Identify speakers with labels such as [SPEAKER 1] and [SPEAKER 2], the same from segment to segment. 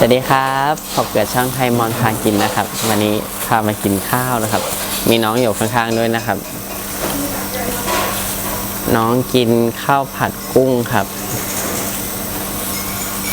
[SPEAKER 1] สวัสดีครับพบกับช่องไทยมอนพากินนะครับ วันนี้พามากินข้าวนะครับ มีน้องอยู่ข้างๆด้วยนะครับ น้องกินข้าวผัดกุ้งครับ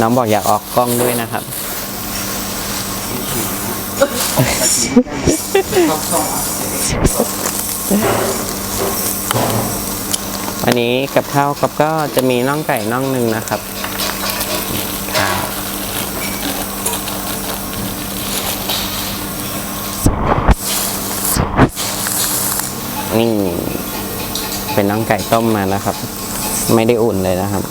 [SPEAKER 1] น้องบอกอยากออกกล้องด้วยนะครับ วันนี้กับข้าวกับก็จะมีน่องไก่น่องหนึ่งนะครับข้าว นี่ เป็นน้องไก่ต้มมานะครับ ไม่ได้อุ่นเลยนะครับ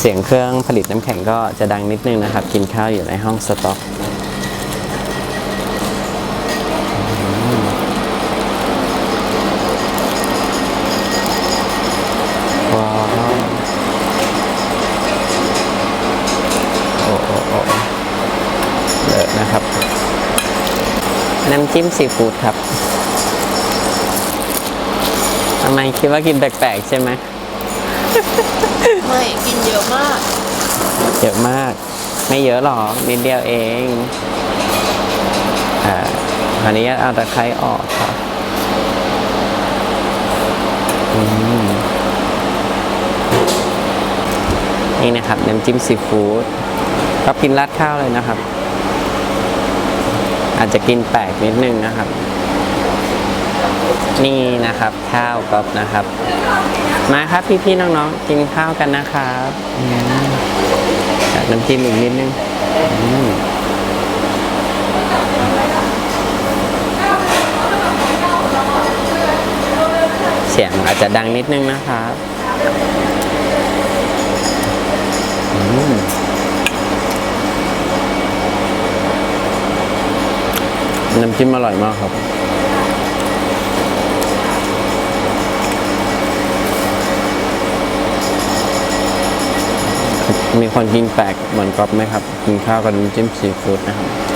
[SPEAKER 1] เสียงเครื่องผลิตน้ำแข็งก็จะดังนิดนึงนะครับ กินข้าวอยู่ในห้องสต็อกำจิ้มซีฟู้ดครับทำไมคิดว่ากินแปลกๆใช่ไหม
[SPEAKER 2] ไม่กินเยอะมาก
[SPEAKER 1] เยอะมาก ไม่เยอะหรอกนิดเดียวเองอ่าอันนี้เอาตะไคร้ออกครับอืมนี่นะครับน้ำจิ้มซีฟู้ดก็กินราดข้าวเลยนะครับ อาจจะกินแปลกนิดนึงนะครับ นี่นะครับข้าวกรอบนะครับ มาครับพี่ๆน้องๆกินข้าวกันนะครับจัดน้ำจิ้มอีกนิดนึงเสียงอาจจะดังนิดนึงนะครับ อืม น้ำจิ้มอร่อยมากครับมีคนกินแปลกเหมือนก๊อฟไหมครับ กินข้าวกับน้ำจิ้มซีฟู้ดนะครับ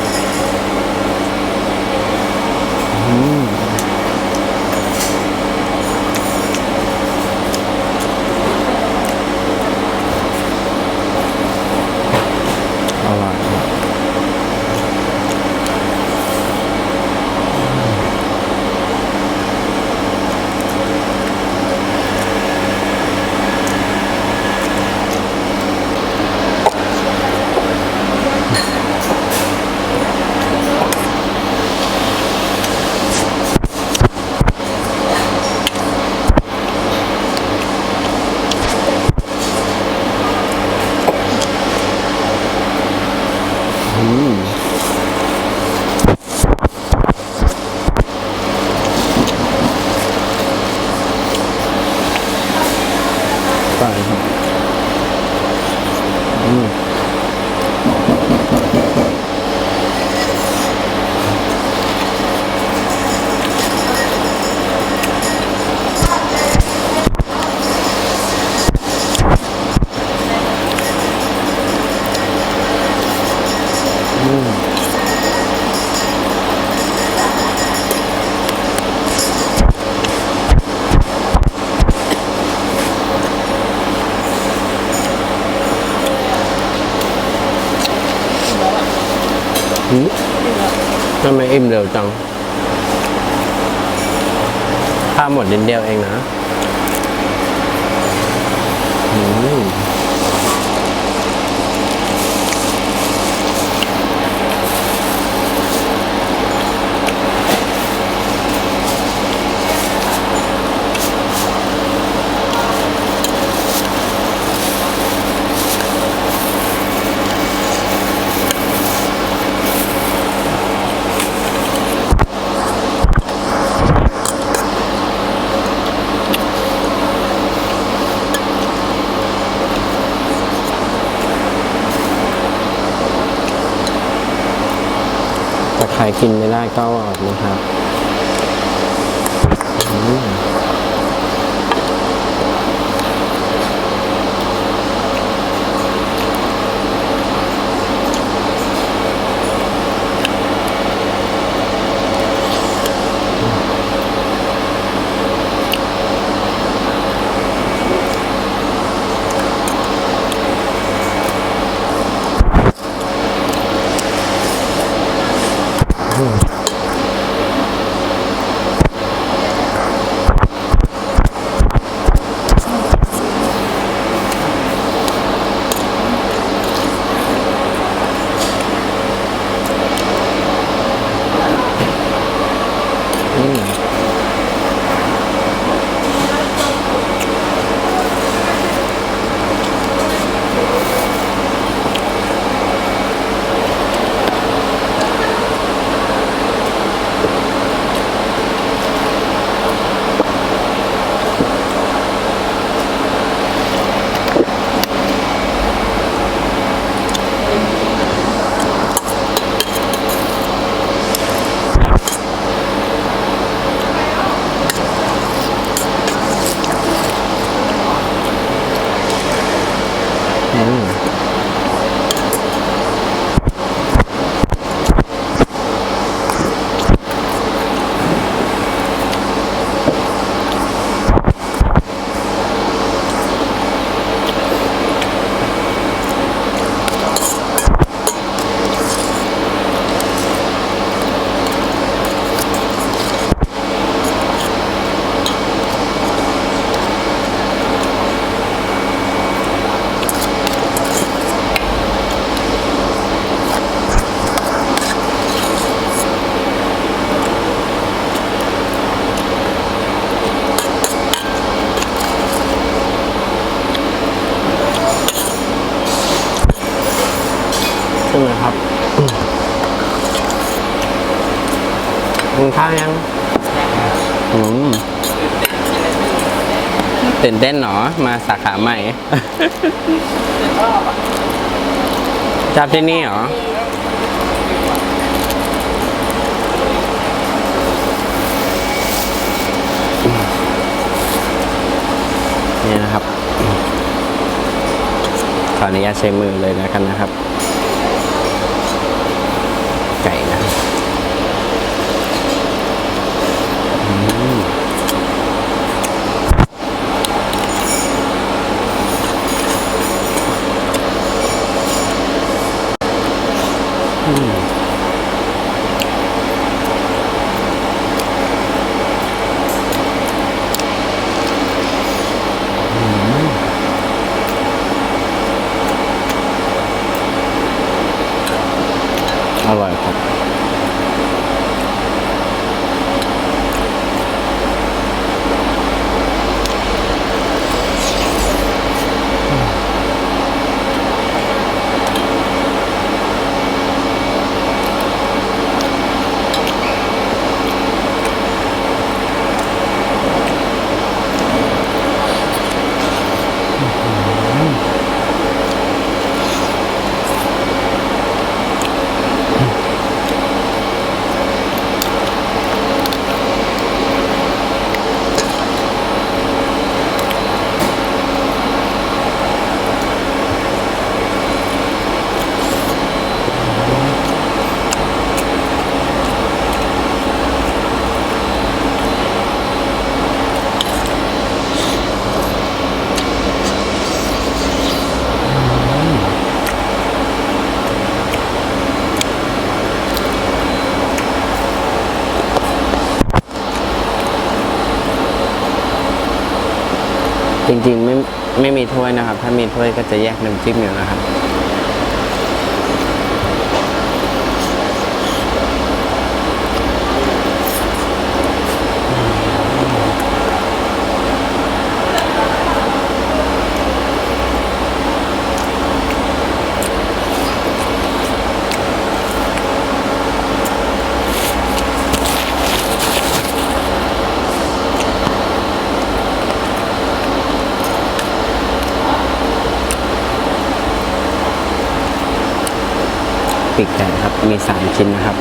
[SPEAKER 1] ทำไมอิ่มเร็วจังข้าวหมดนิดเดียวเองนะ อืม ใครกินไม่ได้ก็อดนะครับาวยังอืมตื่นเต้นเหรอมาสาขาใหม่ ชอบที่นี่เหรอ นี่นะครับ ขออนุญาตใช้มือเลยแล้วกันนะครับ จริงๆไม่ไม่มีถ้วยนะครับ ถ้ามีถ้วยก็จะแยกน้ำจิ้มอยู่นะครับ ปีกไก่ครับ มีสามชิ้นนะครับ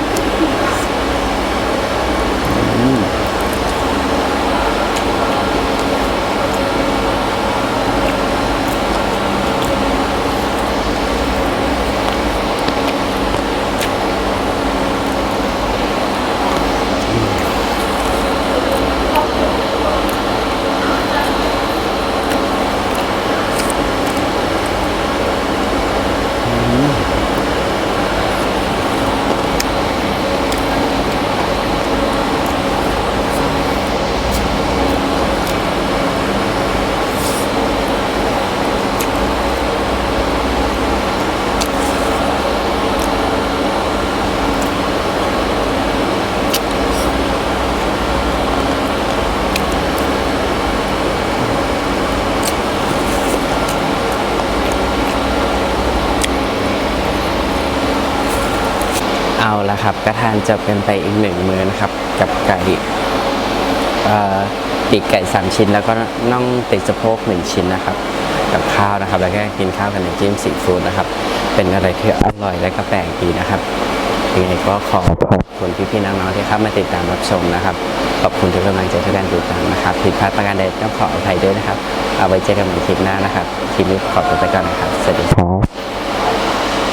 [SPEAKER 1] เอาละครับก็ทานจบกันไปอีกหนึ่งมื้อนะครับ กับไก่เอ่อปีกไก่สามชิ้น แล้วก็น่องติดสะโพกหนึ่งชิ้นนะครับ กับข้าวนะครับ แล้วก็กินข้าวกับน้ำจิ้มซีฟู้ดนะครับ เป็นอะไรที่อร่อยและก็แปลกดีนะครับยังไงก็ขอขอบคุณพี่ๆน้องๆที่เข้ามาติดตามรับชมนะครับ ขอบคุณทุกกำลังใจทุกการติดตามนะครับผิดพลาดประการใดต้องขออภัยด้วยนะครับ เอาไว้เจอกันใหม่คลิปหน้านะครับ คลิปนี้ขอตัวไปก่อนนะครับ สวัสดีครับ